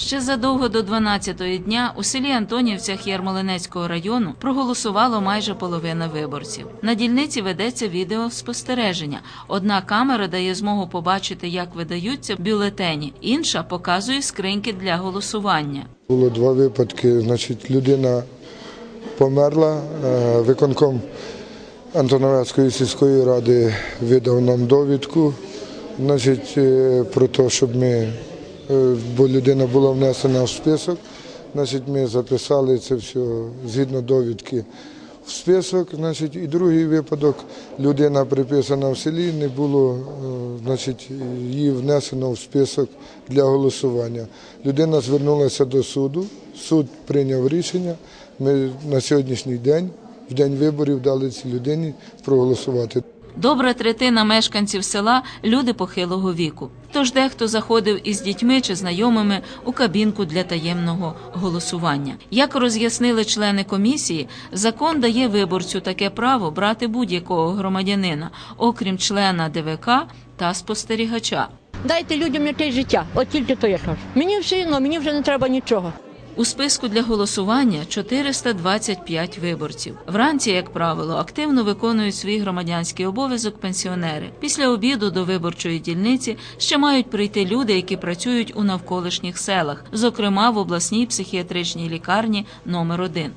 Ще задовго до 12-ї дня у селі Антонівцях Ярмолинецького району проголосувало майже половина виборців. На дільниці ведеться відеоспостереження. Одна камера дає змогу побачити, як видаються бюлетені, інша показує скриньки для голосування. Було два випадки. Значить, людина померла. е, Виконком Антоновецької сільської ради видав нам довідку значить, е, про те, щоб ми, бо людина була внесена в список. Значить, ми записали це все згідно довідки в список. Значить, і другий випадок людина приписана в селі, не було, е, значить, її внесено в список для голосування. Людина звернулася до суду, суд прийняв рішення. Ми на сьогоднішній день, в день виборів, дали цій людині проголосувати. Добра третина мешканців села люди похилого віку. Тож дехто заходив із дітьми чи знайомими у кабінку для таємного голосування. Як роз'яснили члени комісії, закон дає виборцю таке право брати будь-якого громадянина, окрім члена ДВК та спостерігача. Дайте людям якесь життя, от тільки то я кажу. Мені все одно, мені вже не треба нічого. У списку для голосування 425 виборців. Вранці, як правило, активно виконують свій громадянський обов'язок пенсіонери. Після обіду до виборчої дільниці ще мають прийти люди, які працюють у навколишніх селах, зокрема в обласній психіатричній лікарні номер 1